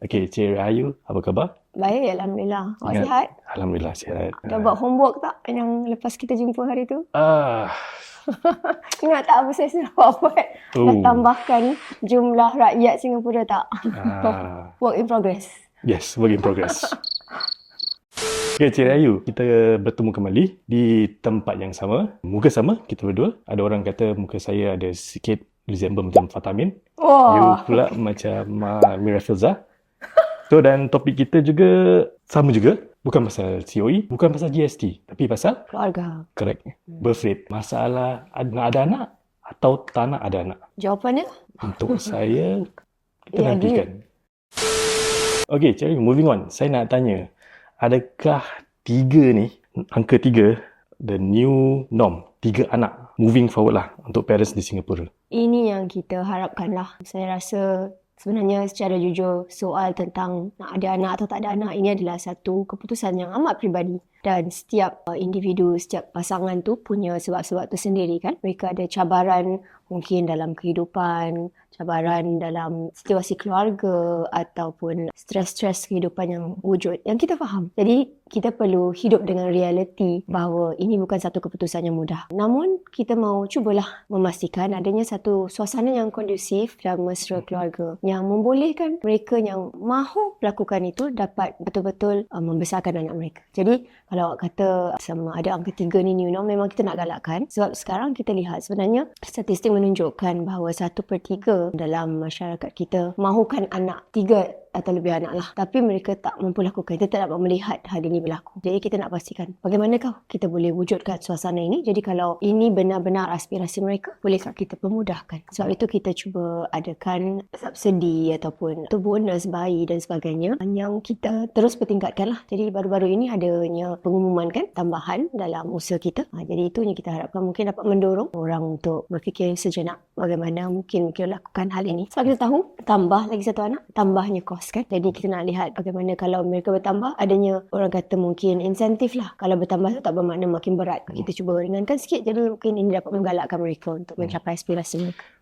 Okey, Cik Rahayu, apa khabar? Baik, Alhamdulillah. Awak Ingat. sihat? Alhamdulillah sihat. Dah buat homework tak yang lepas kita jumpa hari tu? Ah, Ingat tak apa saya sudah buat? Dah oh. tambahkan jumlah rakyat Singapura tak? Ah, Work in progress. yes, work in progress. Okay, Cik Rahayu, kita bertemu kembali di tempat yang sama. Muka sama, kita berdua. Ada orang kata muka saya ada sikit resemble macam Fatamin. You Wah, pula macam uh, Mira Filza. So, dan topik kita juga sama juga. Bukan pasal COE, bukan pasal GST. Tapi pasal, keluarga. correct, birth rate. Masalah nak ada anak atau tak nak ada anak. Jawapannya? Untuk saya, kita Ya, nantikan. Okay, Cik Rahayu, moving on. Saya nak tanya, adakah tiga ni, angka tiga, the new norm? Tiga anak, moving forward lah untuk parents di Singapura. Ini yang kita harapkan lah. Saya rasa sebenarnya secara jujur soal tentang nak ada anak atau tak ada anak ini adalah satu keputusan yang amat peribadi. Dan setiap uh, individu, setiap pasangan tu punya sebab-sebab tu sendiri kan. Mereka ada cabaran mungkin dalam kehidupan, cabaran dalam situasi keluarga ataupun stres-stres kehidupan yang wujud yang kita faham. Jadi kita perlu hidup dengan realiti bahawa ini bukan satu keputusan yang mudah. Namun kita mau cubalah memastikan adanya satu suasana yang kondusif dan mesra keluarga yang membolehkan mereka yang mahu melakukan itu dapat betul-betul uh, membesarkan anak mereka. Jadi kalau awak kata sama ada angka tiga ni new norm memang kita nak galakkan. Sebab sekarang kita lihat sebenarnya statistik menunjukkan bahawa satu per tiga dalam masyarakat kita mahukan anak tiga atau lebih anak lah. Tapi mereka tak mampu lakukan. Kita tak dapat melihat hal ini berlaku. Jadi kita nak pastikan bagaimanakah kita boleh wujudkan suasana ini. Jadi kalau ini benar-benar aspirasi mereka, bolehkah kita pemudahkan? Sebab itu kita cuba adakan subsidi ataupun bonus bayi dan sebagainya yang kita terus bertingkatkan lah. Jadi baru-baru ini adanya pengumuman kan tambahan dalam usaha kita. Ha, jadi itu yang kita harapkan mungkin dapat mendorong orang untuk berfikir sejenak bagaimana mungkin kita lakukan hal ini. Sebab kita tahu tambah lagi satu anak, tambahnya kos kan. Jadi kita nak lihat bagaimana kalau mereka bertambah, adanya orang kata mungkin insentif lah. Kalau bertambah tu tak bermakna makin berat. Kita cuba ringankan sikit jadi mungkin ini dapat menggalakkan mereka untuk mencapai aspirasi mereka.